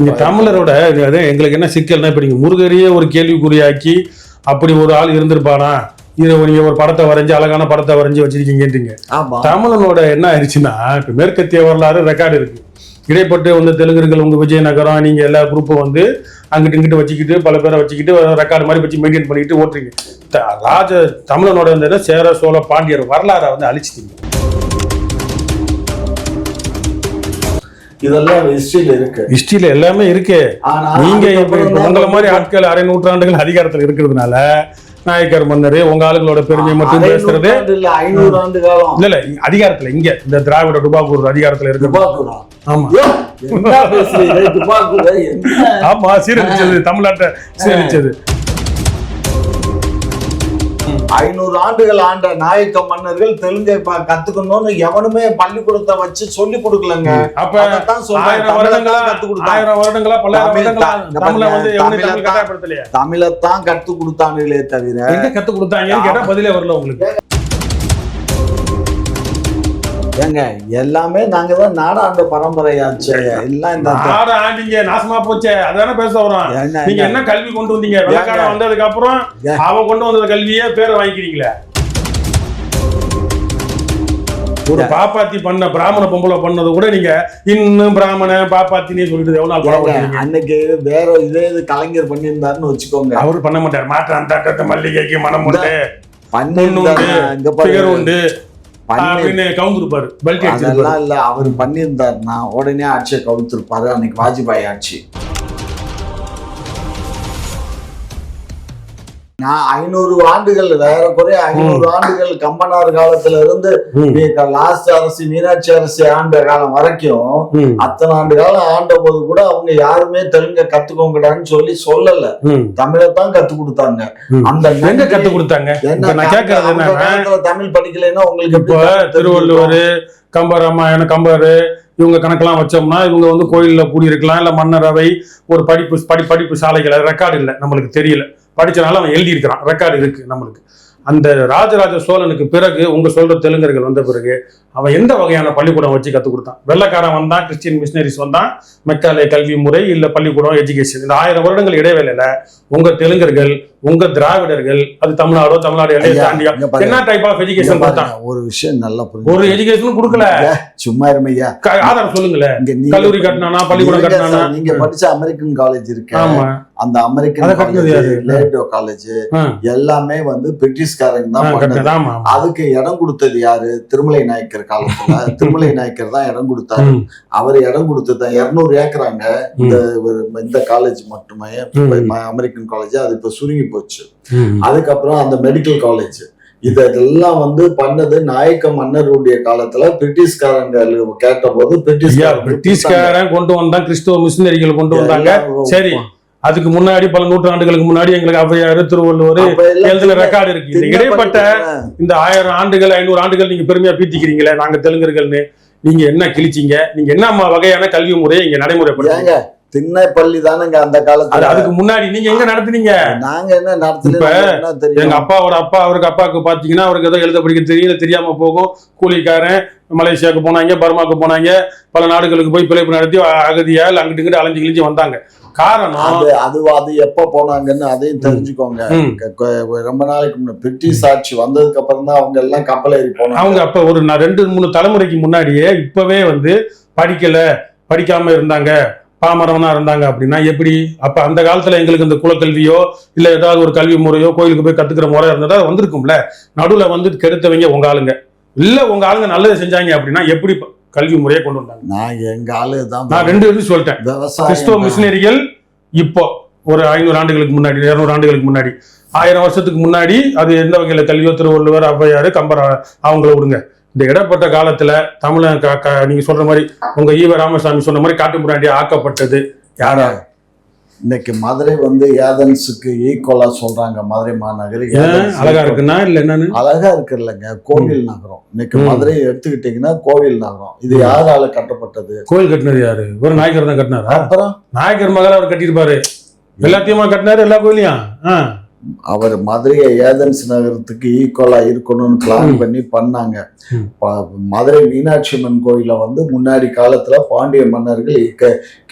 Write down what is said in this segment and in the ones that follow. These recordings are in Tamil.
இங்க தமிழரோட அது எங்களுக்கு என்ன சிக்கல்னா இப்ப நீங்க முருகரையே ஒரு கேள்விக்குறியாக்கி அப்படி ஒரு ஆள் இருந்திருப்பானா? இது நீங்க ஒரு படத்தை வரைஞ்சு அழகான படத்தை வரைஞ்சு வச்சிருக்கீங்கன்றீங்க. தமிழனோட என்ன ஆயிடுச்சுன்னா இப்ப மேற்கத்திய வரலாறு ரெக்கார்டு இருக்கு. இடைப்பட்டு வந்து தெலுங்கர்கள் உங்க விஜயநகரம் நீங்க எல்லா குரூப்பும் வந்து அங்கிட்டு இங்கிட்டு வச்சுக்கிட்டு பல பேரை வச்சுக்கிட்டு ரெக்கார்டு மாதிரி வச்சு மெயின்டைன் பண்ணிக்கிட்டு ஓட்டுறீங்க. ராஜ தமிழனோட இதை சேர சோழ பாண்டியர் வரலாறை வந்து அழிச்சிட்டீங்க. இதெல்லாம் ஹிஸ்டரியில இருக்கு. ஹிஸ்டரியில எல்லாமே இருக்கு. நீங்க உங்களை மாதிரி ஆட்கள் அரை நூற்றாண்டுகள் அதிகாரத்துல இருக்கிறதுனால நாயக்கர் மன்னர் உங்க ஆளுங்களோட பெருமை மட்டும் பேசுறது. இல்ல ஐநூறு ஆண்டு காலம். இல்ல இல்ல அதிகாரத்துல இங்க இந்த திராவிட டுபாக்கூர் அதிகாரத்துல இருக்கு ஆமா. ஆமா சீரழிச்சது தமிழ்நாட்டை சீரழிச்சது. ஐநூறு ஆண்டுகள் ஆண்ட நாயக்க மன்னர்கள் தெலுங்கை கத்துக்கணும்னு எவனுமே பள்ளிக்கூடத்தை வச்சு சொல்லி கொடுக்கலங்க அப்ப அதைத்தான் சொல்றேன். ஆயிரம் தமிழை வருடங்களா தான் கத்துக் கொடுத்தாங்க. ஆயிரம் வருடங்களா பல்லாயிரம் தமிழ் வருடங்களா தான். தமிழ வந்து எவனையும் தமிழை தமிழ் தான். கட்டாயப்படுத்தலையா தமிழைத்தான் கத்து கொடுத்தானுங்களே தவிர கத்து கொடுத்தாங்கன்னு கேட்டா பதிலே வரல உங்களுக்கு ஏங்க எல்லாமே நாங்க தான் நாடாண்ட பரம்பரையாச்சு. எல்லாம் இந்த நாடு ஆண்டிங்க நாசமா போச்சே. அதானே பேச வரோம். நீங்க என்ன கல்வி கொண்டு வந்தீங்க? வெள்ளக்காரன் வந்ததுக்கு அப்புறம்? அவன் கொண்டு வந்த கல்வியே பேரை வாங்கிக்கிறீங்களே. ஒரு பாப்பாத்தி பண்ண பிராமண பொம்பளை பண்ணது கூட நீங்க இன்னும் பிராமண பாப்பாத்தினே சொல்லிட்டு எவ்வளவு? அன்னைக்கு வேற இதே இது கலைஞர் பண்ணியிருந்தாருன்னு வச்சுக்கோங்க. அவரு பண்ண மாட்டார். மாற்றான் தட்டத்தை மல்லிகைக்கு மனம் உண்டு. பாருங்க. உண்டு. பண்ணி அப்படின்னு கவுந்துருப்பாரு. அதெல்லாம் இல்ல அவர் பண்ணியிருந்தாருன்னா உடனே ஆட்சியை கவுத்திருப்பாரு அன்னைக்கு வாஜ்பாய் ஆட்சி. நான் ஐநூறு ஆண்டுகள் வேற குறைய ஐநூறு ஆண்டுகள் கம்பனார் காலத்துல இருந்து. லாஸ்ட் அரசு மீனாட்சி அரசு ஆண்ட காலம் வரைக்கும் அத்தனை ஆண்டு காலம் ஆண்ட போது கூட அவங்க யாருமே தெலுங்க கத்துக்கோங்கடான்னு சொல்லி சொல்லல. ம், தமிழை தான் கத்து கொடுத்தாங்க. அந்த எங்க கத்து கொடுத்தாங்க? தமிழ் படிக்கலைன்னா உங்களுக்கு இப்போ திருவள்ளுவர் கம்பராமாயணம் கம்பர் இவங்க கணக்கெல்லாம் வச்சோம்னா இவங்க வந்து கோயில்ல கூடியிருக்கலாம் இல்ல மன்னரவை ஒரு படிப்பு படி படிப்பு சாலைகள் ரெக்கார்டு இல்லை நம்மளுக்கு தெரியல. படிச்சனால அவன் எழுதியிருக்கிறான். ரெக்கார்டு இருக்கு நம்மளுக்கு. அந்த ராஜராஜ சோழனுக்கு பிறகு உங்க சொல்ற தெலுங்கர்கள் வந்த பிறகு அவன் எந்த வகையான பள்ளிக்கூடம் வச்சு கற்றுக் கொடுத்தான்? வெள்ளக்காரன் வந்தான் கிறிஸ்டியன் மிஷினரிஸ் வந்தான். மெக்காலே கல்வி முறை இல்ல பள்ளிக்கூடம் எஜுகேஷன் இந்த ஆயிரம் வருடங்கள் இடைவேளையில உங்க தெலுங்கர்கள் உங்க திராவிடர்கள் அது தமிழ்நாடோ தமிழ்நாடு எல்லையை தாண்டியா. என்ன டைப் ஆஃப் எஜுகேஷன் பாருங்க, ஒரு விஷயம் நல்லா ஒரு எஜுகேஷனும் கொடுக்கல. சும்மா இருமையா ஆதாரம் சொல்லுங்களேன். கல்லூரி கட்டினானா பள்ளிக்கூடம் கட்டினானா? நீங்க படிச்ச அமெரிக்கன் காலேஜ் இருக்கு. ஆமா. அந்த அமெரிக்கன்? காலேஜ் எல்லாமே வந்து பிரிட்டிஷ்காரங்க தான். அதுக்கு இடம் கொடுத்தது யாரு? திருமலை நாயக்கர் காலத்துல. திருமலை நாயக்கர் தான் இடம் கொடுத்தாரு. அவர் இடம் கொடுத்தது இருநூறு ஏக்கராங்க. இந்த இந்த காலேஜ் மட்டுமே. அமெரிக்கன் காலேஜ் அது இப்ப சுருங்கி போச்சு. அதுக்கப்புறம் அந்த மெடிக்கல் காலேஜ் இதெல்லாம் வந்து பண்ணது நாயக்க மன்னருடைய காலத்துல பிரிட்டிஷ்காரங்க கேட்ட போது பிரிட்டிஷ்காரன் கொண்டு வந்தான் கிறிஸ்துவ மிஷினரிகள் கொண்டு வந்தாங்க. சரி. அதுக்கு முன்னாடி பல நூற்றாண்டுகளுக்கு முன்னாடி எங்களுக்கு ஔவையார் திருவள்ளுவர் எழுதின ரெக்கார்டு இருக்கு. இந்த இடைப்பட்ட இந்த ஆயிரம் ஆண்டுகள் ஐநூறு ஆண்டுகள் நீங்க பெருமையா பீத்திக்கிறீங்களே நாங்க தெலுங்கர்கள்னு. நீங்க என்ன கிழிச்சீங்க? நீங்க என்ன வகையான கல்வி முறையை இங்க நடைமுறைப்படுத்தீங்க ஏங்க திண்ணை பள்ளி தானங்க அந்த காலத்துல. அதுக்கு முன்னாடி நீங்க எங்க நடத்துனீங்க? நாங்க என்ன நடத்தல எங்க அப்பாவோட அப்பா அவருக்கு அப்பாவுக்கு பாத்தீங்கன்னா அவருக்கு ஏதோ எழுத படிக்க தெரியல தெரியாம போகும். கூலிக்காரன் மலேசியாவுக்கு போனாங்க பர்மாவுக்கு போனாங்க. பல நாடுகளுக்கு போய் பிழைப்பு நடத்தி அகதியால் அங்கிட்டு இங்கிட்டு அலைஞ்சு கிழிஞ்சு வந்தாங்க. காரணம் அது அது அது எப்ப போனாங்கன்னு அதையும் தெரிஞ்சுக்கோங்க. ரொம்ப நாளைக்கு முன்ன பிரிட்டிஷ் ஆட்சி வந்ததுக்கு அப்புறம் தான் அவங்க எல்லாம் கப்பல் ஏறி போனாங்க. அவங்க அப்ப ஒரு ரெண்டு மூணு தலைமுறைக்கு முன்னாடியே இப்பவே வந்து படிக்கல படிக்காம இருந்தாங்க பாமரவனா இருந்தாங்க அப்படின்னா எப்படி? அப்ப அந்த காலத்துல எங்களுக்கு இந்த குலக்கல்வியோ இல்ல ஏதாவது ஒரு கல்வி முறையோ கோயிலுக்கு போய் கத்துக்கிற முறை இருந்ததா வந்திருக்கும்ல. நடுவுல வந்து கெடுத்தவங்க உங்க ஆளுங்க. இல்ல உங்க ஆளுங்க நல்லது செஞ்சாங்க அப்படின்னா எப்படி கல்வி முறையை கொண்டு வந்தாங்க. நான் எங்க ஆளு தான் நான் ரெண்டு இது சொல்லிட்டேன். கிறிஸ்துவ மிஷினரிகள் இப்போ ஒரு ஐநூறு ஆண்டுகளுக்கு முன்னாடி இருநூறு ஆண்டுகளுக்கு முன்னாடி. ஆயிரம் வருஷத்துக்கு முன்னாடி அது எந்த வகையில கல்வியோ திருவள்ளுவர் ஔவையார் கம்பர் அவங்கள விடுங்க. இந்த இடப்பட்ட காலத்துல க- நீங்க சொல்ற மாதிரி உங்க ஈவ ராமசாமி சொன்ன மாதிரி காட்டு முன்னாடி ஆக்கப்பட்டது. யாரா? இன்னைக்கு மதுரை வந்து ஏதன்ஸுக்கு ஈக்குவலா சொல்றாங்க மதுரை மாநகர் அழகா இருக்குன்னா இல்ல என்னன்னு? அழகா இருக்கு இல்லைங்க கோவில் நகரம். இன்னைக்கு. மதுரையை எடுத்துக்கிட்டீங்கன்னா கோவில் நகரம். இது யாரால கட்டப்பட்டது? கோயில் கட்டினது யாரு? ஒரு நாயக்கர் தான் கட்டினாரா? அப்புறம் நாயக்கர் மகள் அவர் கட்டியிருப்பாரு எல்லாத்தையுமா கட்டினாரு எல்லா கோயிலையும்? அவர் மதுரையை ஏதன்ஸ் நகரத்துக்கு ஈக்குவலா இருக்கணும்னு பிளான். பண்ணி பண்ணாங்க. மதுரை மீனாட்சி அம்மன் கோயில வந்து முன்னாடி காலத்துல பாண்டிய மன்னர்கள்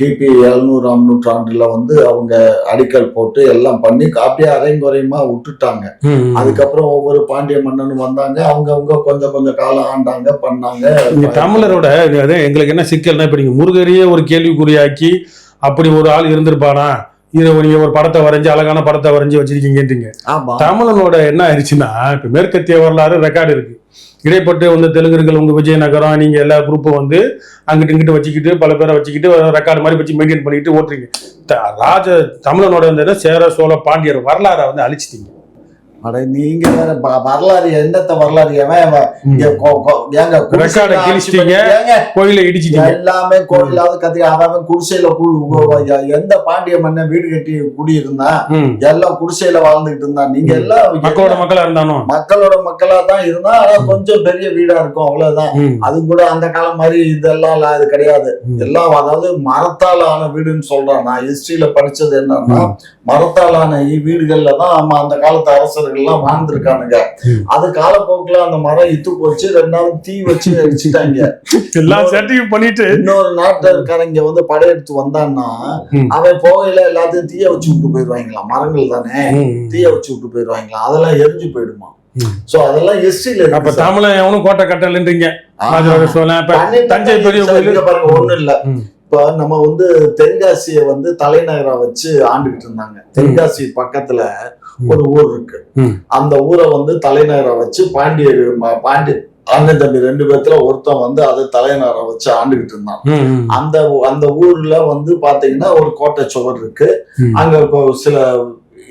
கிபி எழுநூறாம் நூற்றாண்டுல வந்து அவங்க அடிக்கல் போட்டு எல்லாம் பண்ணி அப்படியே அரைங்குறையுமா விட்டுட்டாங்க. அதுக்கப்புறம் ஒவ்வொரு பாண்டிய மன்னனும் வந்தாங்க. அவங்க அவங்க கொஞ்சம் கொஞ்சம் காலம் ஆண்டாங்க பண்ணாங்க. தமிழரோட எங்களுக்கு என்ன சிக்கல்னா இப்ப நீங்க முருகரையே ஒரு கேள்விக்குறியாக்கி அப்படி ஒரு ஆள் இருந்திருப்பானா? இதை நீங்க ஒரு படத்தை வரைஞ்சு அழகான படத்தை வரைஞ்சு வச்சிருக்கீங்கன்றீங்க. தமிழனோட என்ன ஆயிடுச்சுன்னா இப்ப மேற்கத்திய வரலாறு ரெக்கார்டு இருக்கு. இடைப்பட்டு வந்து தெலுங்கர்கள் உங்க விஜயநகரம் நீங்க எல்லா குரூப்பும் வந்து அங்கிட்டு இங்கிட்டு வச்சுக்கிட்டு பல பேரை வச்சுக்கிட்டு ரெக்கார்டு மாதிரி வச்சு மெயின்டைன் பண்ணிட்டு ஓட்டுறீங்க. ராஜ தமிழனோட என்ன சேர சோழ பாண்டியர் வரலாறை வந்து அழிச்சிட்டீங்க. அட நீங்க வேற வரலாறு என்னத்த வரலாறு கோயிலை இடிச்சிட்டீங்க. எல்லாமே கோயிலாவது கத்தி அவன் குடிசையில எந்த பாண்டிய மன்னன் வீடு கட்டி குடியிருந்தான் ம். எல்லாம் குடிசையில வாழ்ந்துகிட்டு இருந்தான். நீங்க எல்லாம் மக்களோட மக்களா இருந்தானோ? மக்களோட மக்களா தான் இருந்தா ஆனா கொஞ்சம் பெரிய வீடா இருக்கும் அவ்வளவுதான். அது கூட அந்த காலம் மாதிரி இதெல்லாம் அது கிடையாது. எல்லாம் அதாவது மரத்தால் ஆன வீடுன்னு சொல்றேன். நான் ஹிஸ்டரியில படிச்சது என்னன்னா மரத்தால் ஆன வீடுகள்ல தான் ஆமா அந்த காலத்து அரசர்கள்லாம் வாழ்ந்திருக்கானுங்க. அது காலப்போக்குல அந்த மரம் இத்து போச்சு ரெண்டாவது தீ வச்சு அடிச்சுட்டாங்க எல்லாம் செட்டிங் பண்ணிட்டு இன்னொரு நாட்டுக்காரங்க வந்து படையெடுத்து வந்தான்னா. அவன் போகையில எல்லாத்தையும் தீய வச்சு விட்டு போயிடுவாங்களாம் மரங்கள் தானே. தீய வச்சு விட்டு போயிடுவாங்களாம் அதெல்லாம் எரிஞ்சு போயிடுமா. சோ அதெல்லாம் ஹிஸ்டரியில அப்ப. தமிழன் எவனும் கோட்டை கட்டலன்றீங்க தஞ்சை பெரிய பாருங்க ஒண்ணும் இல்ல. இப்ப நம்ம வந்து தென்காசியை வந்து தலைநகரா வச்சு ஆண்டுகிட்டு இருந்தாங்க தென்காசி பக்கத்துல ஒரு ஊர் இருக்கு. அந்த ஊரை வந்து தலைநகரா வச்சு பாண்டிய பாண்டிய அண்ணன் தம்பி ரெண்டு பேர்த்துல ஒருத்தன் வந்து அதை தலைநகரா வச்சு ஆண்டுகிட்டு இருந்தான். அந்த அந்த ஊர்ல வந்து பாத்தீங்கன்னா ஒரு கோட்டை சுவர் இருக்கு. அங்க சில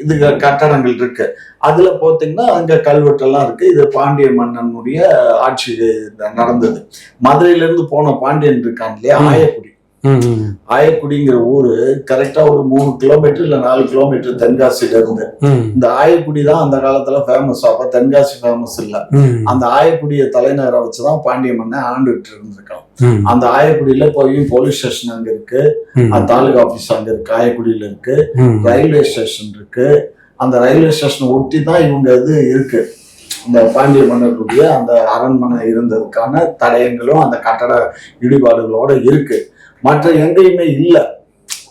இது கட்டடங்கள் இருக்கு அதுல பாத்தீங்கன்னா அங்க கல்வெட்டெல்லாம் இருக்கு இது பாண்டிய மன்னனுடைய ஆட்சி நடந்தது மதுரையில இருந்து போன பாண்டியன் இருக்கான் இல்லையா. ஆயக்குடி. ஆயக்குடிங்கிற ஊரு கரெக்டா ஒரு மூணு கிலோமீட்டர் இல்ல நாலு கிலோமீட்டர் தென்காசியில இருந்து. இந்த ஆயக்குடி தான் அந்த காலத்துல ஃபேமஸ் அப்ப தென்காசி ஃபேமஸ் இல்ல. அந்த ஆயக்குடியை தலைநகரா வச்சுதான் பாண்டிய மன்னன் ஆண்டுகிட்டு இருந்திருக்கான். அந்த ஆயக்குடியில போய் போலீஸ் ஸ்டேஷன் அங்க இருக்கு. தாலுகா ஆபீஸ் அங்க இருக்கு. ஆயக்குடியில இருக்கு. ரயில்வே ஸ்டேஷன் இருக்கு. அந்த ரயில்வே ஸ்டேஷன் ஒட்டி தான் இவங்க இது இருக்கு. இந்த பாண்டிய மன்னர்களுடைய அந்த அரண்மனை இருந்ததுக்கான தடயங்களும் அந்த கட்டட இடிபாடுகளோட இருக்கு. மற்ற எங்கேயுமே இல்ல.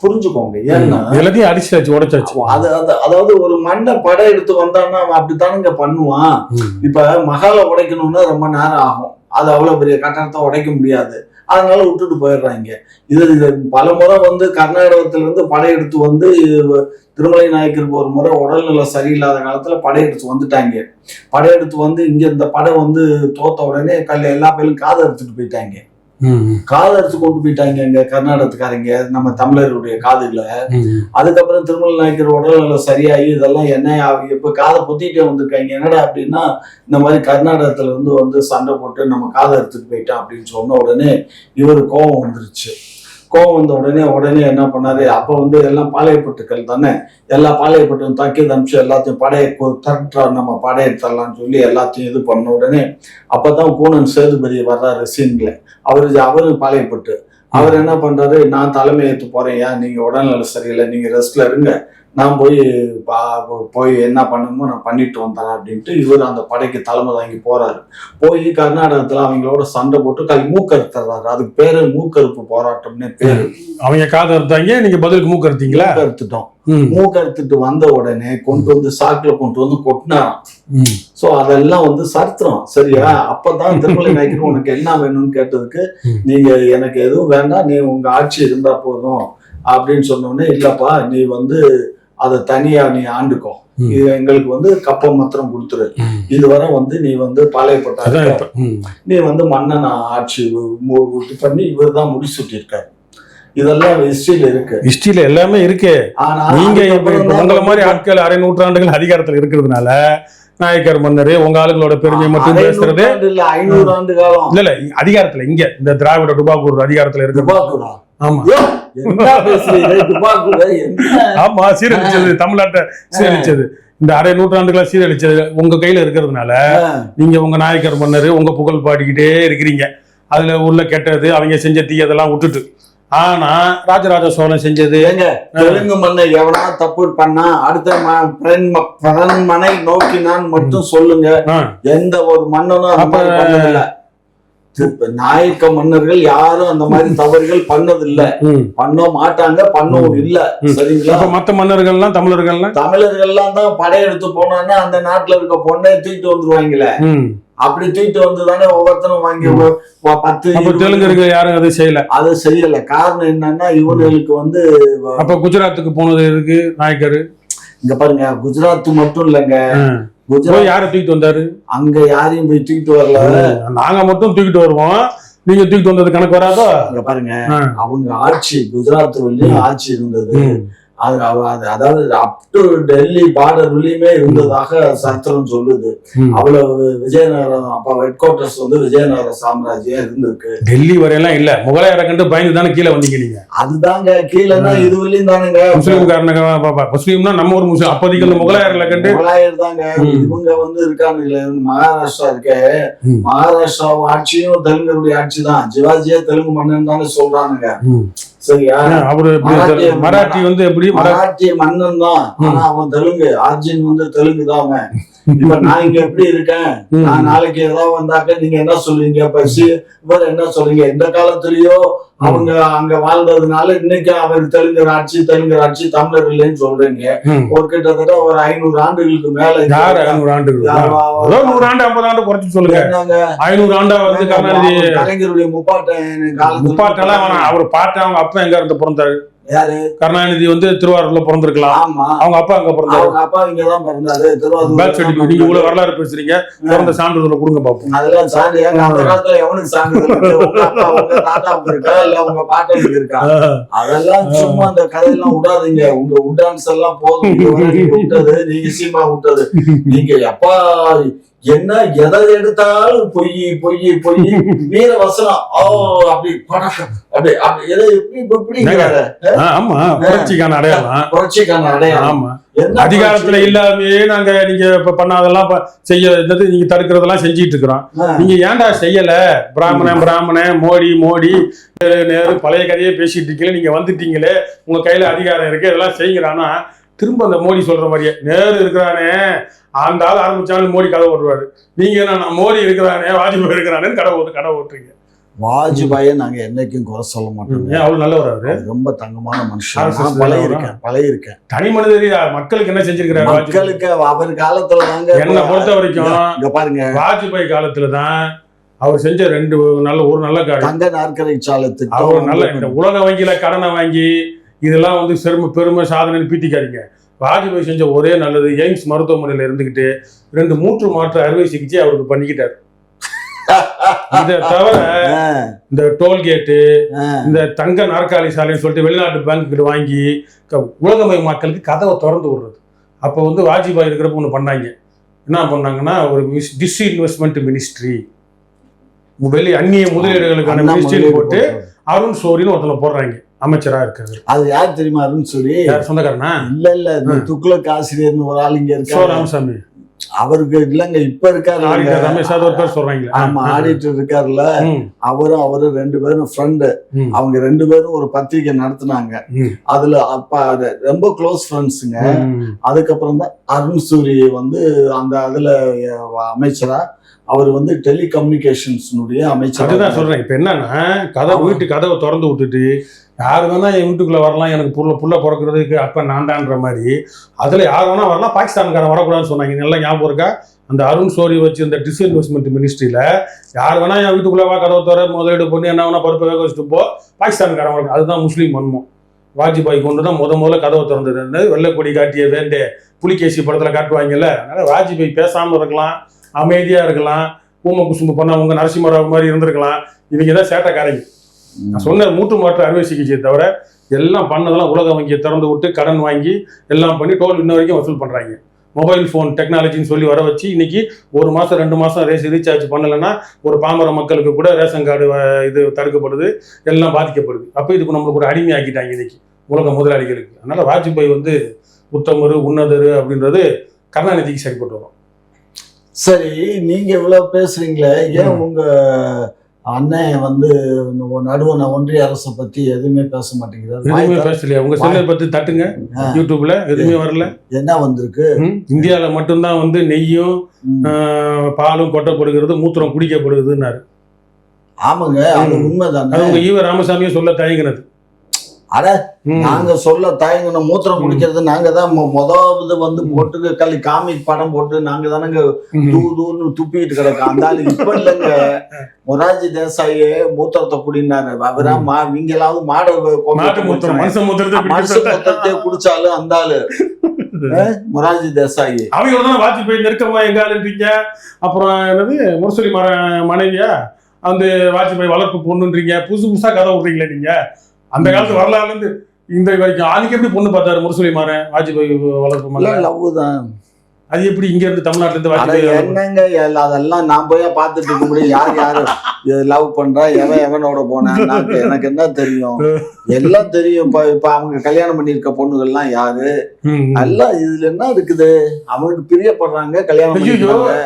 புரிஞ்சுக்கோங்க. ஏன்னா எல்லாத்தையும் அடிச்சாச்சு உடைச்சாச்சு. அது அது- அதாவது ஒரு மண்ணை படம் எடுத்து வந்தான்னா அவன் அப்படித்தானுங்க பண்ணுவான். இப்ப மகாலை உடைக்கணும்னா ரொம்ப நேரம் ஆகும். அது அவ்வளவு பெரிய கட்டடத்தை உடைக்க முடியாது. அதனால விட்டுட்டு போயிடுறாங்க. இது இது பல முறை வந்து கர்நாடகத்துல இருந்து படையெடுத்து வந்து திருமலை நாயக்கருக்கு ஒரு முறை உடல்நிலை சரியில்லாத காலத்துல படையெடுத்து வந்துட்டாங்க. படையெடுத்து வந்து இங்க இந்த படை வந்து தோத்த உடனே கல்ல எல்லா பேரும் காதை எடுத்துட்டு போயிட்டாங்க. காதை எடுத்து கொண்டு போயிட்டாங்க இங்க கர்நாடகத்துக்காரங்க நம்ம தமிழருடைய காதுகளை. அதுக்கப்புறம் திருமல் நாயக்கர் உடல்நல சரியாகி இதெல்லாம் என்ன இப்ப காதை பொத்திட்டே வந்திருக்காங்க. என்னடா அப்படின்னா இந்த மாதிரி கர்நாடகத்துல இருந்து வந்து சண்டை போட்டு நம்ம காதை எடுத்துட்டு போயிட்டான் அப்படின்னு சொன்ன உடனே இவர் கோபம் வந்துருச்சு. கோபம் வந்த உடனே உடனே என்ன பண்ணாரு? அப்ப வந்து எல்லாம் பாளையப்பட்டுக்கள் தானே? எல்லா பாளையப்பட்டும் தாக்கி தம்பிச்சு எல்லாத்தையும் படையை தரட்டா நம்ம படையை தரலாம்னு சொல்லி எல்லாத்தையும் இது பண்ண உடனே அப்பதான் கூனன் சேதுபதி வர்றாரு சீன்ல. அவரு அவரும் பாளையப்பட்டு. அவர் என்ன பண்றாரு? நான் தலைமை ஏற்று போறேன் ஏன்? நீங்க உடல்நல சரியில்லை நீங்க ரெஸ்ட்ல இருங்க. நான் போய் பா- போய் என்ன பண்ணணுமோ நான் பண்ணிட்டு வந்தேன் அப்படின்ட்டு இவர் அந்த படைக்கு தலைமை தாங்கி போறாரு. போய் கர்நாடகத்துல அவங்களோட சண்டை போட்டு கை மூக்கறுத்துறாரு. அதுக்கு பேரு மூக்கறுப்பு போராட்டம்னே பேரு. அவங்க காதை அறுத்தாங்க நீங்க பதிலுக்கு மூக்கு அறுத்தீங்களா மூக்கறுத்துட்டோம். ம், மூக்கறுத்துட்டு வந்த உடனே கொண்டு வந்து சாக்குல கொண்டு வந்து கொட்டினாராம். சோ அதெல்லாம் வந்து சரித்திரம் சரியா? அப்பதான் திருமலை நாயக்கர் உனக்கு என்ன வேணும்னு கேட்டதுக்கு. நீங்க எனக்கு எதுவும் வேண்டாம் நீ உங்க ஆட்சி இருந்தா போதும் அப்படின்னு சொன்ன உடனே இல்லப்பா நீ வந்து அதை தனியா நீ ஆண்டுக்கோ. இது எங்களுக்கு வந்து கப்பம் மாத்திரம் கொடுத்துரு. இதுவரை வந்து நீ வந்து பாளையப்பட்ட. நீ வந்து மன்னன் ஆட்சி இது பண்ணி இவர் தான் முடிச்சுட்டிருக்காரு இதெல்லாம் ஹிஸ்டரியில இருக்கு. ஹிஸ்டரியில எல்லாமே இருக்கு. ஆனா நீங்க உங்களை மாதிரி ஆட்கள் அரை நூற்றாண்டுகள் அதிகாரத்துல இருக்கிறதுனால நாயக்கர் மன்னர் உங்க ஆளுங்களோட பெருமையை மட்டும் பேசுறது. இல்ல ஐநூறு ஆண்டு காலம். இல்ல இல்ல அதிகாரத்துல இங்க இந்த திராவிட டுபாக்கூர் அதிகாரத்துல இருக்கு ஆமா. சீரழிச்சது தமிழ்நாட்டை சீரழிச்சது. இந்த அரை நூற்றாண்டுகளா சீரழிச்சது. உங்க கையில இருக்கிறதுனால நீங்க உங்க நாயக்கர் மன்னர் உங்க புகழ் பாடிக்கிட்டே இருக்கிறீங்க. அதுல உள்ள கெட்டது அவங்க செஞ்ச தீயதெல்லாம் விட்டுட்டு. ஆனா ராஜராஜ சோழன் செஞ்சது. ஏங்க தெலுங்கு மண்ணை எவனா தப்பு பண்ணா அடுத்த மனை நோக்கினான் மட்டும் சொல்லுங்க. எந்த ஒரு மன்னனும் நாயக்க மன்னர்கள் யாரும் அந்த மாதிரி தவறுகள் பண்ணதில்ல. பண்ண மாட்டாங்க பண்ணவும் இல்ல. சரிங்களா? மத்த மன்னர்கள்லாம் தமிழர்கள்லாம்? தமிழர்கள்லாம் தான் படையெடுத்து போனோம்னா அந்த நாட்டுல இருக்க பொண்ணை தூக்கிட்டு வந்துருவாங்களே. ம். அப்படி தூக்கிட்டு வந்து தானே ஒவ்வொருத்தரும் வாங்கி பத்து தெலுங்கர்கள் யாரும் அதை செய்யல? அது செய்யல. காரணம் என்னன்னா இவங்களுக்கு வந்து அப்ப குஜராத்துக்கு போனது எதுக்கு நாயக்கர்? இங்க பாருங்க குஜராத் மட்டும் இல்லைங்க. குஜராத் யாரை தூக்கிட்டு வந்தாரு? அங்க யாரையும் போய் தூக்கிட்டு வரல. நாங்க மட்டும் தூக்கிட்டு வருவோம். நீங்க தூக்கிட்டு வந்தது கணக்கு வராதோ? அங்க பாருங்க. அவங்க ஆட்சி குஜராத் ஆட்சி இருந்தது. அது அதாவது அப் டு டெல்லி பார்டர் இருந்ததாக சரித்திரம் சொல்லுது. அவ்வளவு விஜயநகரம் அப்ப ஹெட் குவார்டர்ஸ் வந்து விஜயநகர சாம்ராஜ்யம் இருந்திருக்கு. டெல்லி வரையெல்லாம் இல்ல. முகலாயரை கண்டு பயந்து தானே கீழே வந்தீங்க நீங்க? அதுதாங்க கீழேன்னா இது வழியும் தானுங்க. முஸ்லீம் காரணங்க முஸ்லீம்னா நம்ம ஒரு முஸ்லீம் அப்போதைக்கு அந்த முகலாயர்களை கண்டு முகலாயர் தாங்க. இவங்க வந்து இருக்காங்க. மகாராஷ்டிரா இருக்க. மகாராஷ்டிரா ஆட்சியும் தெலுங்குடைய ஆட்சி தான். சிவாஜியே தெலுங்கு மன்னன் தானே சொல்றானுங்க. சரியா? அவரு மராட்டி வந்து எப்படி மரா- மராட்டிய மன்னன் தான். ஆனா அவன் தெலுங்கு. ஆர்ஜின் வந்து தெலுங்கு தான் அவன் இப்ப நான் இங்க எப்படி இருக்கேன். நான் நாளைக்கு ஏதாவது வந்தாக்க நீங்க என்ன சொல்லுவீங்க? இப்ப சி- இவர் என்ன சொல்றீங்க? எந்த காலத்திலயோ அவங்க அங்க வாழ்ந்ததுனால இன்னைக்கு அவர் தெலுங்கு ஆட்சி தெலுங்கு ஆட்சி தமிழர் இல்லைன்னு சொல்றீங்க. ஒரு கிட்டத்தட்ட ஒரு ஐநூறு ஆண்டுகளுக்கு மேல. ஐநூறு ஆண்டுகள்? நூறு ஆண்டு ஐம்பது ஆண்டு குறைச்சு சொல்லுங்க. ஐநூறு ஆண்டா வந்து கலைஞருடைய காலத்துல முப்பாட்டெல்லாம் அவர் பாட்டு அவங்க அப்பா எங்க இருந்து பிறந்தாரு? கருணாநிதி வந்து திருவாரூர்ல பிறந்திருக்கலாம். ஆமா. அவங்க அப்பா அங்க பிறந்தாரு? அவங்க அப்பா இங்கதான் பிறந்தாரு. பேக் சர்டிபிகேட் நீங்க இவ்வளவு வரலாறு பேசுறீங்க. பிறந்த சான்றிதழ் கொடுங்க பாப்போம். அதெல்லாம் சான்று ஏங்க? அந்த காலத்துல எவனுக்கு சான்று இருக்கு? உங்க அப்பா உங்க தாத்தாவுக்கு இருக்கா இல்ல உங்க பாட்டனுக்கு இருக்கா? அதெல்லாம் சும்மா அந்த கதையெல்லாம் விடாதீங்க. உங்க உடான்ஸ் எல்லாம் போதும். விட்டது நீங்க சீமா விட்டது. நீங்க எப்பா என்ன எதை எடுத்தாலும் பொய் பொய் பொய். வீர வசனம் ஓ அப்படி படக்கம் ஆமா. புரட்சிக்கான அடையாளம். புரட்சிக்கான அடையாளம். ஆமா. அதிகாரத்துல? இல்லாமயே நாங்க நீங்க இப்ப பண்ணாதெல்லாம் செய்ய நீங்க தடுக்கிறதெல்லாம் செஞ்சிட்டு இருக்கிறோம். நீங்க ஏன்டா செய்யல? பிராமணன் பிராமணன் மோடி மோடி நேரு, பழைய கதையே பேசிட்டு இருக்கீங்களே நீங்க வந்துட்டீங்களே உங்க கையில அதிகாரம் இருக்கு இதெல்லாம் செய்யுங்கிறானா திரும்ப அந்த மோடி சொல்ற மாதிரியே நேரு இருக்கிறானே அந்த ஆள் ஆரம்பிச்சாலும் மோடி கதை ஓட்டுவாரு. நீங்க என்ன மோடி இருக்கிறானே வாஜ்பாய் இருக்கிறானேன்னு கடை ஓட்டு கடை ஓட்டுறீங்க. வாஜ்பாயை நாங்க என்னைக்கும் குறை சொல்ல மாட்டோம். அவ்வளவு நல்லவர் அவரு? ரொம்ப தங்கமான மனுஷன். பழகி இருக்கேன் பழகி இருக்கேன் தனி மனிதர் மக்களுக்கு என்ன செஞ்சிருக்கிறாரு மக்களுக்கு அவர் காலத்துல தாங்க என்னை பொறுத்த வரைக்கும் இங்க பாருங்க. வாஜ்பாய் காலத்துல தான் அவர் செஞ்ச ரெண்டு நல்ல ஒரு நல்ல காரியம். தங்க நாற்கரை சாலை அவர் நல்ல இந்த உலக வங்கியில கடனை வாங்கி இதெல்லாம் வந்து சிறும பெருமை சாதனைன்னு பீத்திக்காதீங்க. வாஜ்பாய் செஞ்ச ஒரே நல்லது எய்ம்ஸ் மருத்துவமனையில இருந்துகிட்டு ரெண்டு மூன்று மாற்று அறுவை சிகிச்சை அவருக்கு பண்ணிக்கிட்டாரு. இதை தவிர இந்த டோல்கேட்டு. இந்த தங்க நாற்காலி சாலைன்னு சொல்லிட்டு வெளிநாட்டு பேங்க் கிட்ட வாங்கி உலகமய மக்களுக்கு கதவை திறந்து விடுறது. அப்போ வந்து வாஜ்பாய் இருக்கிறப்ப ஒன்று பண்ணாங்க. என்ன பண்ணாங்கன்னா ஒரு டிஸ் இன்வெஸ்ட்மெண்ட் மினிஸ்ட்ரி வெளி அந்நிய முதலீடுகளுக்கான அண்ணா மினிஸ்ட்ரி முதலீடு போட்டு. அருண் சோரின்னு ஒருத்தனை போடுறாங்க. அமைச்சரா இருக்காரு அது யார் தெரியுமாருன்னு சொல்லி யார் சொந்தக்காரனா? இல்ல இல்ல இந்த துக்ளக் ஆசிரியர்னு ஒரு ஆள் இங்க சோ இருக்காரு. ராமசாமி அவருக்கு இல்லங்க இப்ப இருக்காரு ஆமா ஆடிட்டர் இருக்காருல்ல. அவரும் அவரும் ரெண்டு பேரும் ஃப்ரெண்டு அவங்க ரெண்டு பேரும் ஒரு பத்திரிக்கை நடத்துனாங்க. அதுல அப்ப ரொம்ப க்ளோஸ் ஃப்ரெண்ட்ஸுங்க. அதுக்கப்புறம் தான் அருண் சூரி வந்து அந்த அதுல அமைச்சரா அவர் வந்து டெலிகம்யூனிகேஷன்ஸ்னுடைய அமைச்சரா. அதுதான் சொல்றேன். இப்ப என்னன்னா கதவு வீட்டு கதவை திறந்து விட்டுட்டு யார் வேணா என் வீட்டுக்குள்ள வரலாம் எனக்கு புள்ள புள்ள பிறக்கிறதுக்கு அப்ப நான் தான்ற மாதிரி அதுல யார் வேணா வரலாம் பாகிஸ்தான்காரன் வரக்கூடாதுன்னு சொன்னாங்க. நல்லா ஞாபகம் இருக்கா? அந்த அருண் சோரி வச்சு இந்த டிஸ்இன்வெஸ்ட்மெண்ட் மினிஸ்ட்ரியில யார் வேணா என் வீட்டுக்குள்ள வா கதவை திற முதலீடு பண்ணி என்ன வேணா பருப்பு வேக வச்சுட்டு போ பாகிஸ்தான்காரன் வரக்கூடாது. அதுதான் முஸ்லீம் வன்மம் வாஜ்பாய் கொண்டு தான் முத முதல்ல கதவை என்னது? வெள்ளைக்கொடி காட்டிய வேண்டே புலிகேசி படத்துல காட்டுவாங்கல்ல அதனால வாஜ்பாய் பேசாம இருக்கலாம். அமைதியா இருக்கலாம் ஊம குசும்பு பண்ணவங்க நரசிம்மராவ் மாதிரி இருந்திருக்கலாம். இவங்க தான் சேட்டைக்காரங்க நான் சொன்ன மூட்டு மாற்று அறுவை சிகிச்சையை தவிர எல்லாம் பண்ணதெல்லாம் உலக வங்கியை திறந்து விட்டு கடன் வாங்கி எல்லாம் பண்ணி டோல் இன்ன வரைக்கும் வசூல் பண்றாங்க. மொபைல் ஃபோன் டெக்னாலஜின்னு சொல்லி வர வச்சு இன்னைக்கு ஒரு மாசம் ரெண்டு மாசம் ரேஸ் ரீசார்ஜ் பண்ணலைன்னா ஒரு பாமர மக்களுக்கு கூட ரேஷன் கார்டு இது தடுக்கப்படுது எல்லாம் பாதிக்கப்படுது. அப்போ இதுக்கு நம்மளுக்கு ஒரு அடிமை ஆக்கிட்டாங்க இன்னைக்கு உலக முதலாளிகளுக்கு. அதனால வாஜ்பாய் வந்து உத்தமரு உன்னதரு அப்படின்றது கருணாநிதிக்கு சரிப்பட்டு வரும். சரி நீங்க இவ்வளவு பேசுறீங்களே ஏன் உங்க அண்ணன் வந்து நடுவன ஒன்றிய அரசை பத்தி எதுவுமே பேச மாட்டேங்கிறார்? எதுவுமே பேசலையா? உங்க செல்லை பத்தி தட்டுங்க. யூடியூப்ல எதுவுமே வரல. என்ன வந்திருக்கு? ம்? இந்தியால மட்டும்தான் வந்து நெய்யும் பாலும் கொட்டப்படுகிறது மூத்திரம் குடிக்கப்படுகிறதுன்னாரு. ஆமாங்க அது ம். உண்மைதானே? உங்க ஈவ ராமசாமியே சொல்ல தயங்கினது. அட. நாங்க சொல்ல தயங்கணும் மூத்திரம். குடிக்கிறது நாங்க தான் மொ- மொத இது வந்து போட்டு கல் காமிக் படம் போட்டு நாங்க தானங்க. தூ தூன்னு துப்பிட்டு கிடக்கோம். அந்த ஆளு இப்ப இல்லைங்க. மொராஜி தேசாயே மூத்திரத்தை குடினாரு. அவரா மா. நீங்களாவது மாட மூத்திரத்தை மனுஷ பிடிச்சு மூத்திரத்தையே குடிச்சாலும் அந்த ஆளு. மொராஜி தேசாயி. அவங்களோட தான் வாஜ்பாய் நெருக்கமா எங்க ஆளுன்றீங்க? அப்புறம் என்னது முரசொலி மர மனைவியா? அந்த வாஜ்பாய் வளர்ப்பு பொண்ணுன்றீங்க? புதுசு புதுசா கதை விடுறீங்களே நீங்க? அந்த காலத்து வரலாறுல இருந்து இந்த வரைக்கும் அதுக்கு எப்படி பொண்ணு பார்த்தாரு முரசொலி மாறன் வாஜ்பாய் வளர்ப்பு லவ் தான். அது எப்படி இங்க இருந்து தமிழ்நாட்டுல இருந்து வாஜ்பாய்? என்னங்க அதெல்லாம் நான் போய் பார்த்துட்டு இருக்க முடியும் யார் யாரு லவ் பண்றா எவன் எவனோட போனான்? எனக்கு என்ன தெரியும்? எல்லாம் தெரியும். இப்ப இப்ப அவங்க கல்யாணம் பண்ணியிருக்க பொண்ணுகள்லாம் யாரு. எல்லாம் இதுல என்ன இருக்குது? அவங்களுக்கு பிரியப்படுறாங்க கல்யாணம்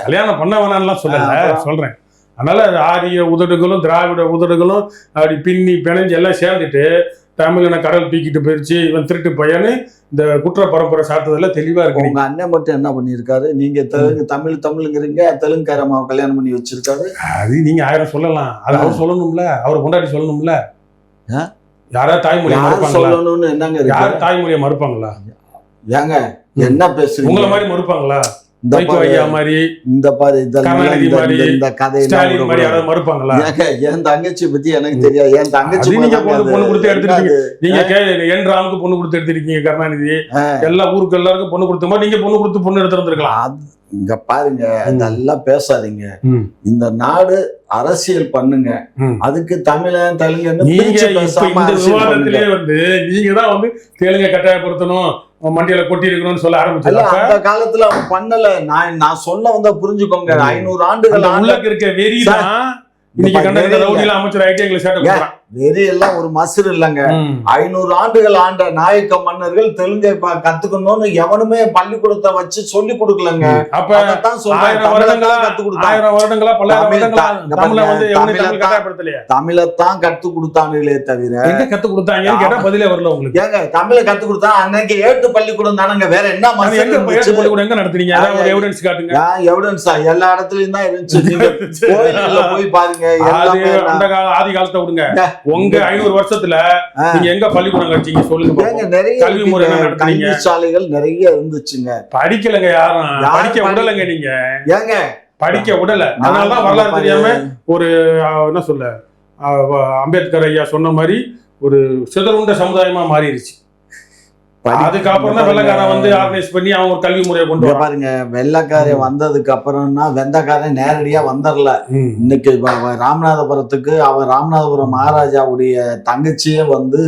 கல்யாணம் பண்ண வேணாம்லாம் சொல்லல. அப்புறம்? சொல்றேன். அதனால ஆரிய உதடுகளும் திராவிட உதடுகளும் அப்படி பின்னி பிணைஞ்சு எல்லாம் சேர்ந்துட்டு தமிழனை கடல் தூக்கிட்டு போயிருச்சு இவன் திருட்டு பையனு இந்த குற்ற பரம்பரை சாட்டுறதுல தெளிவா இருக்கு. உங்க அண்ணன் மட்டும் என்ன பண்ணியிருக்காரு? நீங்க தெலுங்கு தமிழ் தமிழுங்கிறீங்க தெலுங்குக்காரம்மாவை கல்யாணம் பண்ணி வச்சிருக்காரு. அது நீங்க ஆயிரம் சொல்லலாம். அது அவர் சொல்லணும்ல. அவர் கொண்டாடி சொல்லணும்ல? யாராவது தாய்மொழியை மறுப்பாங்களா? சொல்லணும்னு என்னங்க யார் தாய்மொழியை மறுப்பாங்களா? ஏங்க என்ன பேசுறீங்க? உங்களை மாதிரி மறுப்பாங்களா? இந்த மாதிரி இந்த மாதிரி, இந்த- விடக்கூடாது. மறுப்பாங்களா? என் தங்கச்சி பத்தி எனக்கு தெரியாது. என் தங்கச்சி நீங்க பொண்ணு- கொடுத்து எடுத்துருக்கீங்க. நீங்க என் ராமுக்கு பொண்ணு கொடுத்து எடுத்திருக்கீங்க கருணாநிதி. எல்லா ஊருக்கு எல்லாருக்கும் பொண்ணு கொடுத்த மாதிரி நீங்க பொண்ணு கொடுத்து பொண்ணு எடுத்திருந்திருக்கலாம் இங்க பாருங்க இதெல்லாம் பேசாதீங்க. இந்த நாடு அரசியல் பண்ணுங்க. அதுக்கு தமிழன் தெலுங்குன்னு நீங்க இந்த விவாதத்திலே வந்து நீங்க தான் வந்து தெலுங்கை கட்டாயப்படுத்தணும். மண்டியில கொட்டி இருக்கணும்னு சொல்ல அப்ப அந்த காலத்துல அவன் பண்ணல. நான் நான் சொல்ல வந்தா புரிஞ்சுக்கோங்க. ஐநூறு ஆண்டுகள் ஆண்ட. உள்ளக்கு இருக்க வெறி தான் இன்னைக்கு இந்த கண்ட வெறி இல்ல. ரவுடியில அமைச்சர் ஆயிட்டு எங்களை சேட்டை கொடுக்குறான் வெறி எல்லாம் ஒரு மசுறு இல்லைங்க. ஐநூறு ஆண்டுகள் ஆண்ட நாயக்க மன்னர்கள் தெலுங்கை கத்துக்கணும்னு எவனுமே பள்ளிக்கூடத்தை வச்சு சொல்லி கொடுக்கலங்க. அப்ப அதைத்தான் சொல்றேன். ஆயிரம் தமிழை வருடங்களா தான் கத்து கொடுத்தாங்க ஆயிரம் வருடங்களா பல்லாயிரம் தமிழ் வருடங்களா தான். இங்க தமிழ பாருங்க, வந்து எவனையும் தமிழை தமிழ் தான். கட்டாயப்படுத்தலையா? தமிழைத்தான் கத்து கொடுத்தானுங்களே தவிர கத்து கொடுத்தாங்கன்னு கேட்டா பதிலே வரல உங்களுக்கு. ஏங்க தமிழை கத்து கொடுத்தா அன்னைக்கு ஏட்டு பள்ளிக்கூடம் தானங்க. வேற என்ன பள்ளிக்கூடம் எங்க நடத்துறீங்க எவிடன்ஸ் காட்டுங்க. எவிடன்ஸா எல்லா இடத்துலயும் தான் இருந்துச்சு. போய் பாருங்க. ஆதி காலத்தை விடுங்க. உங்க ஐநூறு வருஷத்துல. நீங்க எங்க பள்ளிக்கூடம் கட்சிங்க சொல்லுங்க. நிறைய கல்வி முறை. நடத்துறீங்க? சாலைகள் நிறைய இருந்துச்சுங்க படிக்கலங்க யாரும் யார் படிக்க படி- விடலங்க நீங்க ஏங்க படிக்க விடல அதனாலதான் வரலாறு தெரியாம ஒரு என்ன சொல்ல அம்பேத்கர் ஐயா சொன்ன மாதிரி ஒரு சிதறுண்ட சமுதாயமா மாறிடுச்சு அதுக்கப்புறம் தான் வெள்ளக்காரன் வந்து ஆர்கனைஸ் பண்ணி அவன் ஒரு கல்வி முறையை கொண்டு இங்க வரான். பாருங்க வெள்ளைக்காரன் வந்ததுக்கு அப்புறம்னா வெந்தக்காரன் நேரடியா வந்துடல இன்னைக்கு ராமநாதபுரத்துக்கு அவர் ராமநாதபுரம் மகாராஜாவுடைய தங்கச்சியே வந்து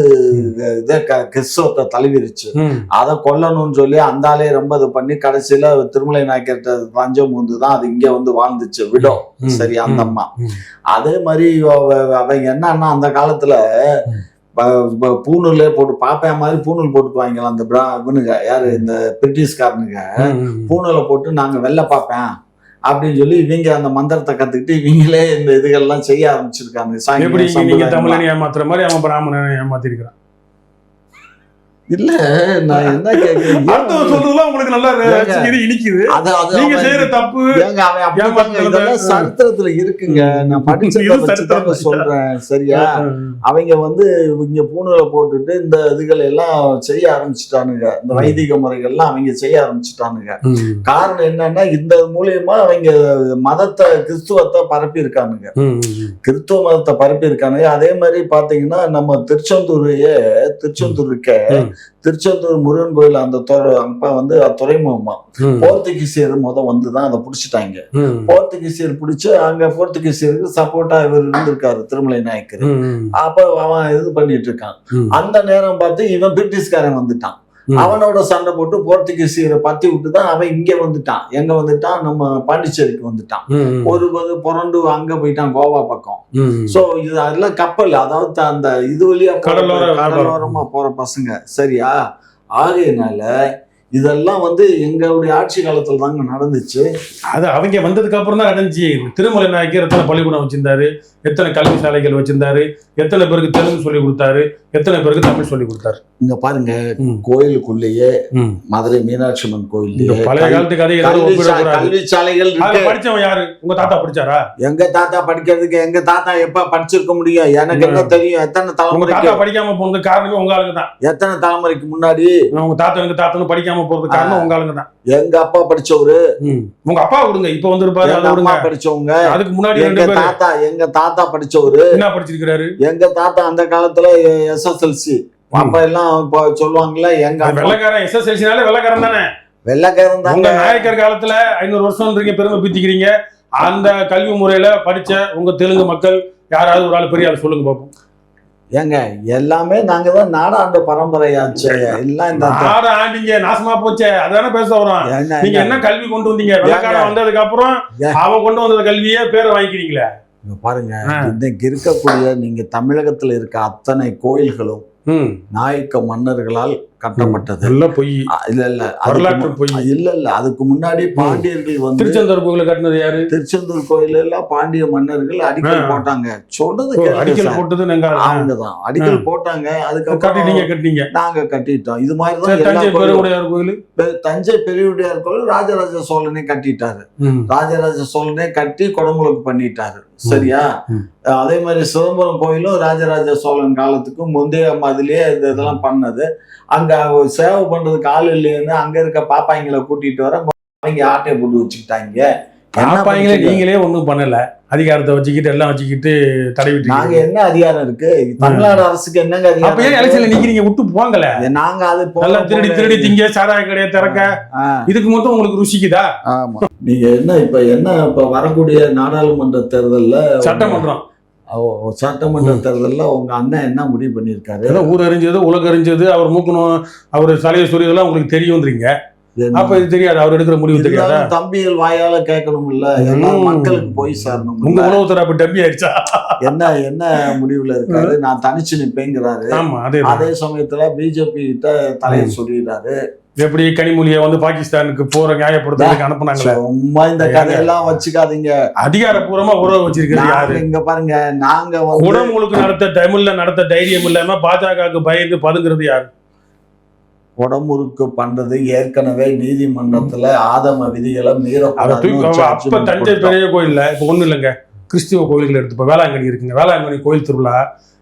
இதை க- கிறிஸ்தவத்தை தழுவிருச்சு. அதை கொல்லணும்னு சொல்லி அந்த ஆளே ரொம்ப இது பண்ணி கடைசியில திருமலை நாயக்கர்கிட்ட பஞ்சம் வந்து தான் அது இங்க வந்து வாழ்ந்துச்சு விடோ. சரி அந்த. அம்மா. அதே மாதிரி அவ- அவங்க என்னன்னா அந்த காலத்துல ம். ப- ப- பூணூல்லே போட்டு பாப்பேன் மாதிரி பூணூல் போட்டுக்குவாங்களாம் அந்த பிரா இவனுங்க யாரு இந்த பிரிட்டிஷ்காரனுங்க. பூணூலை போட்டு நாங்க வெள்ளை பார்ப்பேன் அப்படின்னு சொல்லி இவங்க அந்த மந்திரத்தை கத்துக்கிட்டு இவங்களே இந்த இதுகள்லாம் செய்ய ஆரம்பிச்சிருக்காங்க எப்படி நீங்க. தமிழனை ஏமாத்துற மாதிரி அவன் பிராமணனை ஏமாத்திருக்கிறான் இல்ல நான் என்ன கேக்குறேன்? சொல்றதுலாம் உங்களுக்கு நல்லா இனிக்குது. அது அது நீங்க செய்யற தப்பு ஏங்க அவன் ஏமாத்துறது. இதெல்லாம் சரித்திரத்துல இருக்குங்க. நான் படிச்சதை. சொல்றேன். சரியா? அவங்க வந்து இங்க பூணூலை போட்டுட்டு இந்த இதுகள் எல்லாம் செய்ய ஆரம்பிச்சுட்டானுங்க. இந்த. வைதிக முறைகள்லாம் அவங்க செய்ய ஆரம்பிச்சுட்டானுங்க. காரணம் என்னன்னா இந்த மூலியமா அவங்க மதத்தை கிறிஸ்துவத்தை பரப்பி இருக்கானுங்க. கிறிஸ்துவ மதத்தை பரப்பி இருக்கானுங்க அதே மாதிரி பாத்தீங்கன்னா நம்ம திருச்செந்தூரையே திருச்செந்தூர் இருக்க ம். திருச்செந்தூர் முருகன் கோயில் அந்த அப்ப வந்து துறைமுகமா. போர்த்துகீசியர் முத வந்து தான் அதை பிடிச்சிட்டாங்க. போர்த்துகீசியர் பிடிச்சு அங்க போர்த்துகீசியருக்கு சப்போர்ட்டா இவர் இருந்திருக்காரு திருமலை நாயக்கர். அப்ப அவன் இது பண்ணிட்டு இருக்கான். அந்த நேரம் பார்த்து இவன் பிரிட்டிஷ்காரன் வந்துட்டான். அவனோட சண்டை போட்டு போர்த்துகீசியரை பத்தி விட்டு தான் அவன் இங்க வந்துட்டான். எங்க வந்துட்டான்? நம்ம பாண்டிச்சேரிக்கு வந்துட்டான். ஒரு புரண்டு அங்க போயிட்டான் கோவா பக்கம். சோ இது அதெல்லாம் கப்பல். அதாவது அந்த இது வழியா கடலோரமா போற பசங்க. சரியா? ஆகையினால இதெல்லாம் வந்து எங்களுடைய ஆட்சி காலத்துல தாங்க நடந்துச்சு. அது அவங்க வந்ததுக்கு அப்புறம் தான் அடைஞ்சு. திருமலை நாயக்கர் பள்ளிக்கூடம் வச்சிருந்தாரு. எத்தனை கல்வி சாலைகள் வச்சிருந்தாரு? எத்தனை பேருக்கு தெலுங்கு சொல்லி கொடுத்தாரு? எத்தனை பேருக்கு தமிழ் சொல்லி கொடுத்தாரு? இங்க பாருங்க. கோயிலுக்குள்ளேயே. மதுரை மீனாட்சி அம்மன் கோயில்லயே பழைய காலத்து கதை ஏதாவது கல்வி சா- ஒப்பிடக்கூடாது. கல்வி சாலைகள் அதுல இருக்கு. படிச்சவன் யாரு? உங்க தாத்தா படிச்சாரா? எங்க தாத்தா படிக்கிறதுக்கு எங்க தாத்தா எப்ப படிச்சிருக்க முடியும்? எனக்கு என்ன தெரியும்? எத்தனை தாத்தா படிக்காம போனது காரணமே உங்க ஆளுங்க தான். எத்தனை தலைமுறைக்கு முன்னாடி? உங்க தாத்தனுக்கு தாத்தனும் படிக்காம போறது காரணம் உங்க ஆளுங்க தான். எங்க அப்பா படிச்சவரு. உங்க அப்பா விடுங்க இப்ப வந்து எங்க படிச்சவங்க? அதுக்கு முன்னாடி எங்க தாத்தா எங்க தாத்தா படிச்சவரு. என்ன படிச்சிருக்கிறாரு? எங்க தாத்தா அந்த காலத்துல எஸ்எஸ்எல்சி அப்ப எல்லாம் இப்போ சொல்லுவாங்கல்ல எங்க வெள்ளக்காரன் எஸ்எஸ்எல்சினாலே வெள்ளக்காரன் தானே? வெள்ளக்காரன் உங்க தாங்க நாயக்கர் காலத்துல ஐநூறு வருஷம் இருக்கீங்க பெருமை பித்திக்கிறீங்க. அந்த கல்வி முறையில படிச்ச உங்க தெலுங்கு மக்கள் யாராவது ஒரு ஆள் பெரிய ஆள் சொல்லுங்க பாப்போம். ஏங்க எல்லாமே நாங்க தான் நாடாண்ட பரம்பரையாச்சு. எல்லாம் இந்த நாடு ஆண்டிங்க நாசமா போச்சே. அதானே பேச வரோம். நீங்க என்ன கல்வி கொண்டு வந்தீங்க? வெள்ளக்காரன் வந்ததுக்கு அப்புறம்? அவன் கொண்டு வந்த கல்வியே பேரை வாங்கிக்கிறீங்களே? பாருங்க. இன்னைக்கு இருக்கக்கூடிய நீங்க தமிழகத்துல இருக்க அத்தனை கோயில்களும் நாயக்க மன்னர்களால் கட்டப்பட்டது. எல்லாம் பொய் இல்ல இல்ல. வரலாற்று பொய் இல்ல இல்ல. அதுக்கு முன்னாடி பாண்டியர்கள் வந்து திருச்செந்தூர் கோயில கட்டினது யாரு? திருச்செந்தூர் கோயில் எல்லாம் பாண்டிய மன்னர்கள் அடிக்கல். போட்டாங்க. கேளுங்க அடிக்கல். போட்டது ஆளு. அவங்கதான் அடிக்கல் போட்டாங்க. அதுக்கப்புறம் கட்டிட்டீங்க நாங்க கட்டிட்டோம். இது மாதிரி தான் தஞ்சை. பெருவுடையார் கோயில்? தஞ்சை பெரியவுடையார் கோயில் ராஜராஜ சோழனே கட்டிட்டாரு. ராஜராஜ சோழனே கட்டி குடமுழுக்கு பண்ணிட்டாரு. சரியா. அதே மாதிரி சிதம்பரம் கோயிலும் ராஜராஜ சோழன் காலத்துக்கு முந்தைய மாதிரியே இந்த இதெல்லாம் பண்ணது. அங்க ஒரு சேவை பண்றதுக்கு ஆள் இல்லைன்னு அங்க இருக்க பாப்பாங்களை கூட்டிட்டு வர அவங்க ஆட்டையை போட்டு வச்சுக்கிட்டாங்க. பண்ணுறது? நீங்களே ஒண்ணும் பண்ணல. அதிகாரத்தை வச்சுக்கிட்டு எல்லாம் வச்சுக்கிட்டு நாங்க தடவிட்டு என்ன அதிகாரம் இருக்கு? தமிழ்நாடு அரசுக்கு என்னங்க அப்ப ஏன் எலெக்ஷன்ல? நிக்கிறீங்க? விட்டு போங்கல. நாங்க அது நல்லா திருடி திருடி திங்க சாராய கடையை திறக்க. இதுக்கு மட்டும் உங்களுக்கு ருசிக்குதா ஆமா. நீங்க என்ன இப்ப என்ன இப்ப வரக்கூடிய நாடாளுமன்ற தேர்தல்ல சட்டமன்றம். சட்டமன்ற தேர்தல்ல உங்க அண்ணன் என்ன முடிவு பண்ணிருக்காரு ஏதோ ஊர் அறிஞ்சது உலக அறிஞ்சது அவர் மூக்கணும் அவர் சலைய சொல்லியதெல்லாம் உங்களுக்கு தெரியும்ன்றீங்க? அப்ப இது தெரியாது அவர் எடுக்கிற முடிவு தெரியாதா? தம்பிகள் வாயால கேட்கணும் இல்ல எல்லா ம். மக்களுக்கு போய் சேரணும் உங்க உணவுத்துறை அப்ப டம்மி ஆயிடுச்சா? என்ன என்ன முடிவுல இருக்காரு? நான் தனிச்சு நிப்பேங்கிறாரு. அதே சமயத்துல பிஜேபி கிட்ட தலையை சொல்லிடுறாரு எப்படி கனிமொழியை வந்து பாகிஸ்தானுக்கு போற நியாயப்படுத்துறதுக்கு அனுப்புனாங்களே? சும்மா இந்த கதையெல்லாம் வச்சுக்காதீங்க. அதிகாரப்பூர்வமா உறவு வச்சிருக்கிறது யாரு? இங்க பாருங்க நாங்க குடமுழுக்கு நடத்த தமிழ்ல நடத்த தைரியம் இல்லாம பாஜகவுக்கு பயந்து பதுங்குறது யாரு? உடம்புருக்கு பண்றது ஏற்கனவே நீதிமன்றத்துல ஆதம விதிகளை அப்ப judgment தஞ்சை. பெரிய கோயில்ல இப்ப ஒண்ணு இல்லைங்க கிறிஸ்துவ கோயில்கள் எடுத்து இப்ப வேளாங்கண்ணி இருக்குங்க. வேளாங்கண்ணி கோயில் திருவிழா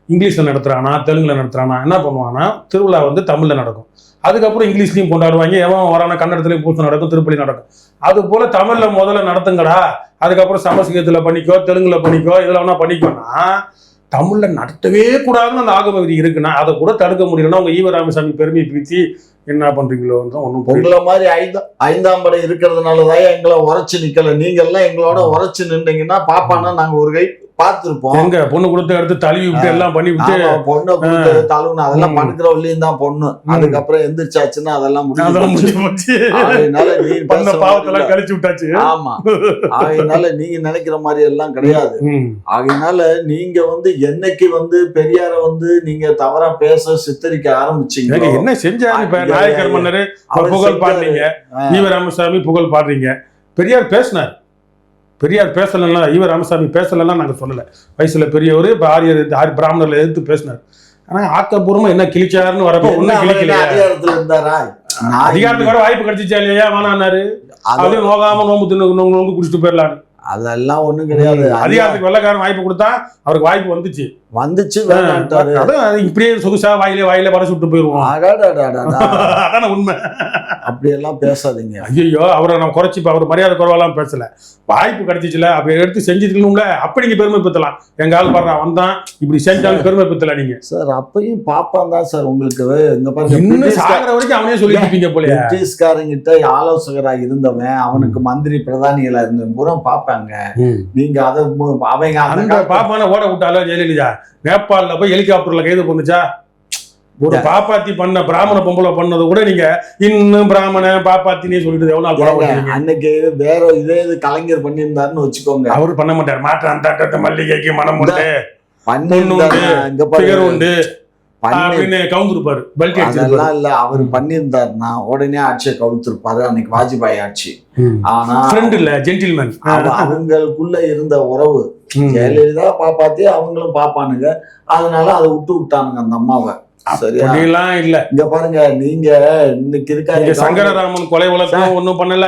இங்கிலீஷ்ல நடத்துறானா தெலுங்குல நடத்துறானா என்ன பண்ணுவானா திருவிழா வந்து தமிழ்ல நடக்கும். அதுக்கப்புறம் இங்கிலீஷ்லையும் கொண்டாடுவாங்க. எவன் வரானா கன்னடத்துலயும் பூசை நடக்கும் திருப்பலி நடக்கும். அது போல தமிழ்ல முதல்ல நடத்துங்கடா. அதுக்கப்புறம் சமஸ்கிருதத்துல பண்ணிக்கோ தெலுங்குல பண்ணிக்கோ இதுல வேணா பண்ணிக்கோனா தமிழ்ல நடத்தவே கூடாதுன்னு அந்த ஆகம விதி இருக்குன்னா அதை கூட தடுக்க முடியலன்னா உங்க ஈவ ராமசாமி பெருமையை பிரித்து என்ன பண்றீங்களோன்னு ஒன்றும் உங்களை மாதிரி ஐந்தா ஐந்தாம் படை இருக்கிறதுனாலதான் எங்களை உரைச்சு நிக்கல? நீங்க எல்லாம் எங்களோட உரைச்சு நின்றீங்கன்னா பாப்பானா நாங்க ஒரு கை பார்த்திருப்போம் எங்க பொண்ணு கொடுத்து எடுத்து தழுவி விட்டு எல்லாம் பண்ணி விட்டு பொண்ணை கொடுத்து தழுவுன அதெல்லாம் ம். படுக்கிறவள்ளையும் தான் பொண்ணு. அதுக்கப்புறம் எந்திரிச்சாச்சுன்னா அதெல்லாம். அதனால நீ பண்ண பாவத்தெல்லாம். கழிச்சு விட்டாச்சு ஆமா அதனால நீங்க நினைக்கிற மாதிரி எல்லாம் கிடையாது. அதனால நீங்க வந்து என்னைக்கு வந்து பெரியார வந்து நீங்க தவறா பேச சித்தரிக்க ஆரம்பிச்சீங்க என்ன செஞ்சாரு நாயக்கர். மன்னர் புகழ். பாடுறீங்க ஆ. ஈவ ராமசாமி புகழ் பாடுறீங்க பெரியார் பேசினார் பெரியார் பேசலன்னா ஈவ ராமசாமி பேசலன்னா நாங்க சொல்லல. வயசுல பெரியவர் ஆரியர் ஆரிய பிராமணர்ல எதிர்த்து பேசினார். ஆனா ஆக்கப்பூர்வமா என்ன கிழிச்சாருன்னு வரப்ப என்ன கிழிக்கலையா? அதிகாரத்துக்கு வர வாய்ப்பு கிடைச்சிச்சா இல்லையா? வேணான்னாரு. அப்படியே நோகாம நோம்பு தின்னு நோம்பு குடிச்சிட்டு போயிடலான்னு. அதெல்லாம் ஒண்ணும் கிடையாது. அதிகாரத்துக்கு வெள்ளக்காரன் வாய்ப்பு கொடுத்தா அவருக்கு வாய்ப்பு வந்துச்சு. வந்துச்சு அதான் இப்படியே சொகுசா வாயிலே வாயிலே வர சுட்டு போயிருவோம். அதான உண்மை. அப்படி எல்லாம் பேசாதீங்க. ஐயோ அவரை நான் குறைச்சி அவர் மரியாதை குறைவெல்லாம் பேசல. வாய்ப்பு கிடைச்சிச்சுல அப்ப எடுத்து செஞ்சுக்கணும்ல அப்ப நீங்க பெருமை பெத்தலாம் எங்க ஆள் பாடுறான் வந்தான் இப்படி செஞ்சாலும் பெருமை பெத்தல நீங்க. சார் அப்பயும் பாப்பான் தான் சார் உங்களுக்கு இங்க பாருங்க இன்னும் சாகிற வரைக்கும் அவனே சொல்லிட்டு இருப்பீங்க போலயே. பிரிட்டிஷ்காரங்கிட்ட ஆலோசகரா இருந்தவன் அவனுக்கு மந்திரி பிரதானிகளா இருந்தவன் பூரா பாப்பாங்க. நீங்க அதை அவங்க அந்த பாப்பான ஓட விட்டாலோ ஜெயலலிதா நேபாளில போய் ஹெலிகாப்டர்ல கைது பண்ணுச்சா? ஒரு பாப்பாத்தி பண்ண பிராமண பொம்பளை பண்ணது கூட நீங்க இன்னும் பிராமண பாப்பாத்தினே சொல்லிட்டு எவ்வளவு? அன்னைக்கு வேற இதே இது கலைஞர் பண்ணியிருந்தாருன்னு வச்சுக்கோங்க. அவரு பண்ண மாட்டார். மாற்றான் தட்டத்தை மல்லிகைக்கு மனம் உண்டு. உண்டு. பண்ணி அப்படின்னு கவுந்திருப்பாரு. அடிச்சிருப்பாரு அதெல்லாம் இல்ல அவர் பண்ணியிருந்தாருன்னா உடனே ஆட்சியை கவுத்திருப்பாரு அன்னைக்கு வாஜ்பாய் ஆட்சி. ஆனா ஃப்ரெண்ட் இல்ல ஜென்டில்மேன் அவ- அவங்களுக்குள்ள இருந்த உறவு. ஜெயலலிதா பாப்பாத்தி அவங்களும் பாப்பானுங்க. அதனால அதை விட்டு விட்டானுங்க அந்த அம்மாவை. சரியா? அப்படிலாம் இல்ல. இங்க பாருங்க நீங்க இன்னைக்கு இருக்காங்க சங்கரராமன் கொலை வழக்கம் ஒண்ணும் பண்ணல.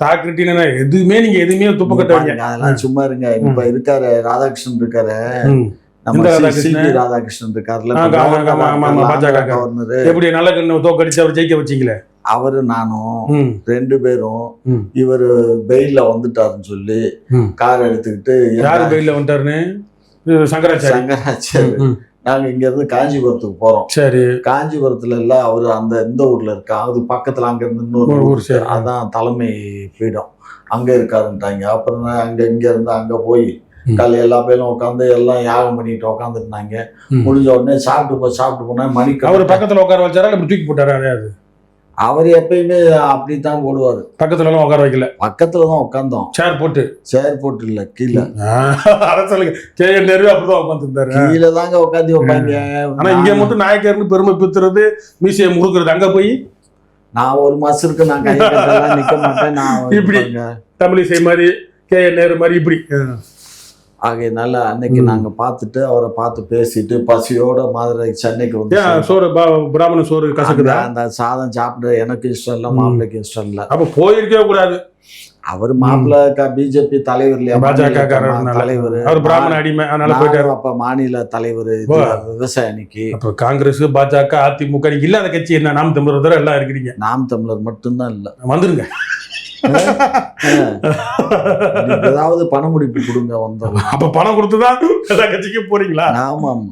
தாக்கிட்டின எதுவுமே நீங்க எதுவுமே துப்பு கட்டுவீங்க பாருங்க, அதெல்லாம் சும்மா இருங்க. இப்ப இருக்காரு ராதாகிருஷ்ணன் இருக்காரு. ராதாகிருஷ்ணன்? இருக்காருல்ல. எப்படி நல்ல கண்ணு தோக்கடிச்சு அவர் ஜெயிக்க வச்சீங்களே? அவரு நானும் ரெண்டு பேரும். இவரு பெயில்ல வந்துட்டாருன்னு சொல்லி. கார் எடுத்துக்கிட்டு யாரு பெயில வந்துட்டாருன்னு சங்கராச்சாரி சங்கராச்சாரி ம், ம். நாங்க இங்க இருந்து காஞ்சிபுரத்துக்கு போறோம் சரி காஞ்சிபுரத்துல இல்ல அவரு அந்த இந்த ஊர்ல இருக்கா அது பக்கத்துல அங்க இருந்து இன்னொரு ஊர் சரி. அதான் தலைமை பீடம் அங்க இருக்காருன்ட்டாங்க அப்புறம் அங்க இங்க இருந்து அங்க போய் ம். காலைல எல்லா பேரும் உட்காந்து எல்லாம் யாகம் பண்ணிட்டு உட்காந்துருந்தாங்க. முடிஞ்ச உடனே சாப்பிட்டு போ சாப்பிட்டு போனா மணிக்கு அவர் பக்கத்துல உட்கார வச்சாரா இப்படி தூக்கி போட்டாரா யாரையாவது? அவர் எப்பயுமே அப்படித்தான் போடுவாரு. பக்கத்துல எல்லாம் உட்கார வைக்கல. பக்கத்துல தான் உட்காந்தோம் சேர் போட்டு. சேர் போட்டு இல்ல கீழே அத சொல்லுங்க. கே என் நேரு அப்படிதான் உட்காந்து இருந்தாரு கீழே தாங்க உட்காந்து வைப்பாங்க ஆனா இங்க மட்டும் நாயக்கர்னு பெருமை பித்துறது மீசையை முறுக்குறது. அங்க போய்? நான் ஒரு மாசத்துக்கு நான் கை கட்டலாம் நிக்க மாட்டேன் நான் இப்படி. தமிழிசை மாதிரி கே என் நேரு மாதிரி இப்படி. ஆகையினால அன்னைக்கு. நாங்க பார்த்துட்டு அவரை பார்த்து பேசிட்டு பசியோட மாதிரி சென்னைக்கு வந்து. சோறு பிராமண சோறு கசக்குதா? அந்த சாதம் சாப்பிட எனக்கு இஷ்டம் இல்ல. மாப்பிள்ளைக்கு இஷ்டம் இல்ல. அப்ப போயிருக்கவே கூடாது. அவர் மாப்பிள்ளை பிஜேபி தலைவர் இல்லையா? பாஜக. தலைவர். அவர் பிராமண அடிமை அதனால போயிட்டாரு. அப்ப மாநில தலைவர் ஓ. விவசாய அணிக்கு. அப்ப காங்கிரஸ் பாஜக அதிமுக இல்லாத கட்சி என்ன? நாம் தமிழர் எல்லாம் இருக்கிறீங்க. நாம் தமிழர் மட்டும்தான் இல்ல. வந்துருங்க. ஏதாவது பண முடிப்பு கொடுங்க வந்துடலாம் அப்ப பணம் கொடுத்துதான் எல்லா கட்சிக்கும் போறீங்களா? ஆமாம்.